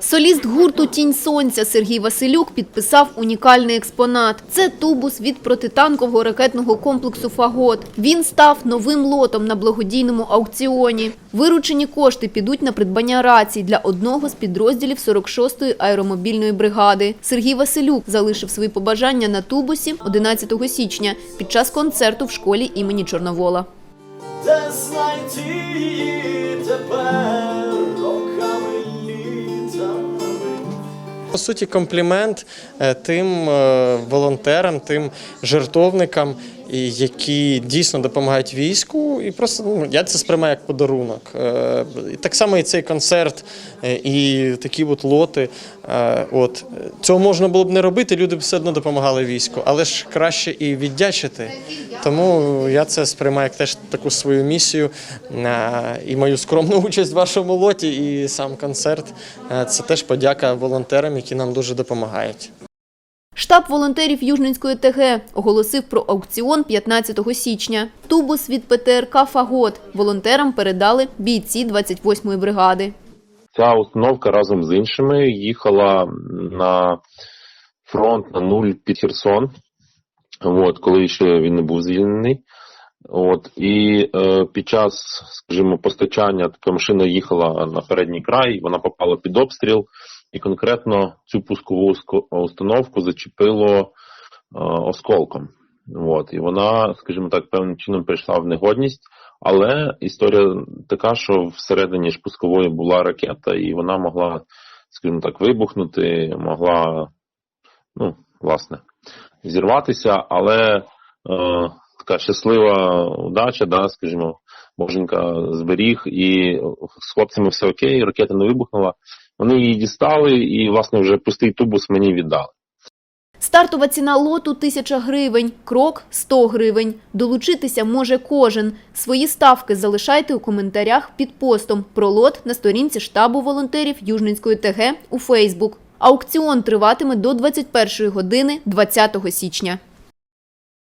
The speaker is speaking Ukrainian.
Соліст гурту «Тінь сонця» Сергій Василюк підписав унікальний експонат. Це тубус від протитанкового ракетного комплексу «Фагот». Він став новим лотом на благодійному аукціоні. Виручені кошти підуть на придбання рацій для одного з підрозділів 46-ї аеромобільної бригади. Сергій Василюк залишив свої побажання на тубусі 11 січня під час концерту в школі імені Чорновола. де знайти її По суті, комплімент е, тим е, волонтерам, тим жертовникам, які дійсно допомагають війську. І просто ну, я це сприймаю як подарунок. Е, так само і цей концерт, і такі от лоти. От цього можна було б не робити, люди б все одно допомагали війську, але ж краще і віддячити. Тому я це сприймаю як теж таку свою місію і мою скромну участь в вашому лоті, і сам концерт. Це теж подяка волонтерам, нам дуже допомагають. Штаб волонтерів Южненської ТГ оголосив про аукціон 15 січня. Тубус від ПТРК «Фагот» волонтерам передали бійці 28-ї бригади. Ця установка разом з іншими їхала на фронт на нуль під Херсон, от, коли ще він не був звільнений. От, і е, під час, скажімо, постачання така машина їхала на передній край, вона попала під обстріл, і конкретно цю пускову установку зачепило е, осколком. От, і вона, скажімо так, певним чином прийшла в негодність. Але історія така, що всередині ж пускової була ракета, і вона могла, скажімо так, вибухнути, могла, ну, власне, зірватися, але е, така щаслива удача, да, скажімо, Боженька зберіг, і з хлопцями все окей, ракета не вибухнула. Вони її дістали, і, власне, вже пустий тубус мені віддали. Стартова ціна лоту – 1000 гривень, крок – 100 гривень. Долучитися може кожен. Свої ставки залишайте у коментарях під постом про лот на сторінці штабу волонтерів Южненської ТГ у Фейсбук. Аукціон триватиме до 21 години 20 січня.